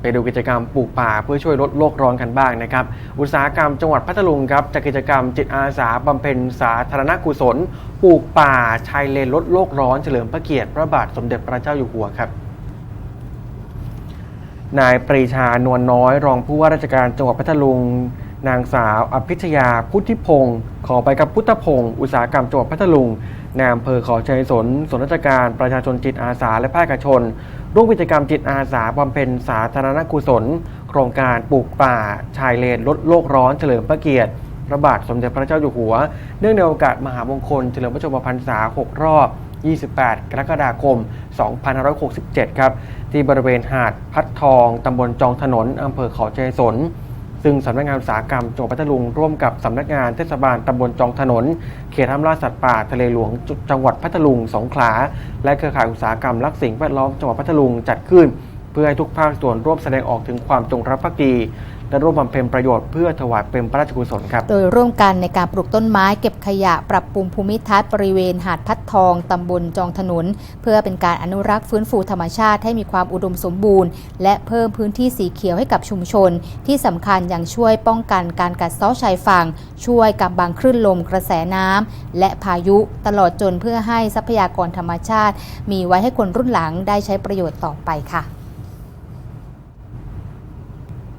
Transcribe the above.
ไปดูกิจกรรมปลูกป่าเพื่อช่วยลดโลกร้อนกันบ้างนะครับ อุตสาหกรรมจังหวัดพัทลุงครับจัดกิจกรรมจิตอาสาบำเพ็ญสาธารณกุศล ปลูกป่าชายเลนลดโลกร้อนเฉลิมพระเกียรติพระบาทสมเด็จพระเจ้าอยู่หัวครับนายปรีชานวลน้อย รองผู้ว่าราชการจังหวัดพัทลุง นางสาวอภิชยาพุทธิพงศ์ขอไปกับพุทธพงศ์อุตสาหกรรมจังหวัดพัทลุง นอำเภอขอชัยสนส่วนราชการประชาชนจิตอาสาและภาคเอกชน ร่วมกิจกรรมจิตอาสาบำเพ็ญสาธารณกุศล โครงการปลูกป่า ชายเลนลดโลกร้อนเฉลิมพระเกียรติพระบาทสมเด็จพระเจ้าอยู่หัว เนื่องในโอกาสมหามงคลเฉลิมพระชนมพรรษา 6 รอบ 28 กรกฎาคม 2567 ครับ ที่บริเวณหาดพัดทอง ตำบลจองถนน อำเภอเขาชัยสน ซึ่งสำนักงานอุตสาหกรรมจังหวัดพัทลุงร่วมกับสำนักงานเทศบาลตำบลจองถนน เขตห้ามล่าสัตว์ป่าทะเลหลวงจังหวัดพัทลุงสงขลา และเครือข่ายอุตสาหกรรมรักสิ่งแวดล้อมจังหวัดพัทลุงจัดขึ้น เพื่อให้ทุกภาคส่วนร่วมแสดงออกถึงความจงรักภักดี และร่วมบำเพ็ญประโยชน์เพื่อถวายเป็นพระราชกุศลครับ โดยร่วมกันในการปลูกต้นไม้เก็บขยะปรับปรุงภูมิทัศน์บริเวณหาดพัดทองตำบลจองถนน เพื่อเป็นการอนุรักษ์ฟื้นฟูธรรมชาติให้มีความอุดมสมบูรณ์ และเพิ่มพื้นที่สีเขียวให้กับชุมชน ที่สำคัญยังช่วยป้องกันการกัดเซาะชายฝั่ง ช่วยกำบังคลื่นลมกระแสน้ำและพายุตลอดจนเพื่อให้ทรัพยากรธรรมชาติ มีไว้ให้คนรุ่นหลังได้ใช้ประโยชน์ต่อไปค่ะ